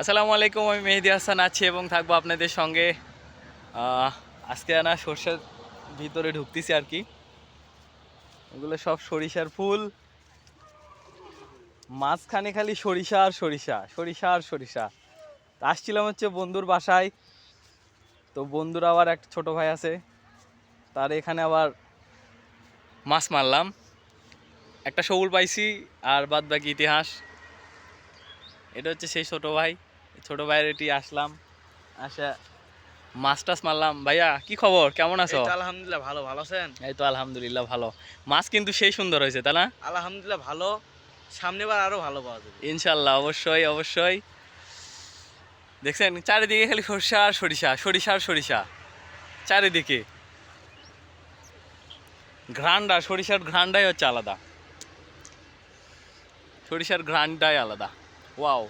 আসসালামু আলাইকুম, আমি মেহেদি হাসান আছি এবং থাকব আপনাদের সঙ্গে। আজকে না সর্ষের ভিতরে ঢুকতেছি আর কি। এগুলো সব সরিষার ফুল। মাঝখানে খালি সরিষা আর সরিষা সরিষা আর সরিষা। আসছিলাম হচ্ছে বন্ধুর বাসায়। তো বন্ধুর আবার এক ছোট ভাই আছে। তার এখানে আবার মাছ মারলাম। একটা শৌল পাইছি আর বাদ বাকি ইতিহাস। এটা হচ্ছে সেই ছোট ভাই। ছোট ভাইয়ের এটি আসলাম আসা মাছ টাছ মারলাম। ভাইয়া কি খবর? কেমন আছো? আলহামদুলিল্লাহ ভালো ভালো আছেন? এই তো আলহামদুলিল্লাহ ভালো। মাছ কিন্তু সেই সুন্দর হয়েছে তাই না? আলহামদুলিল্লাহ ভালো। সামনেবার আরও ভালো পাওয়া যাবে। ইনশাল্লাহ অবশ্যই অবশ্যই। দেখছেন চারিদিকে খালি সরিষা আর সরিষা সরিষা আর সরিষা। চারিদিকে। ঘ্রান্ডা সরিষার ঘ্রান্ডাই হচ্ছে আলাদা। সরিষার ঘ্রান্ডাই আলাদা। 哇哦！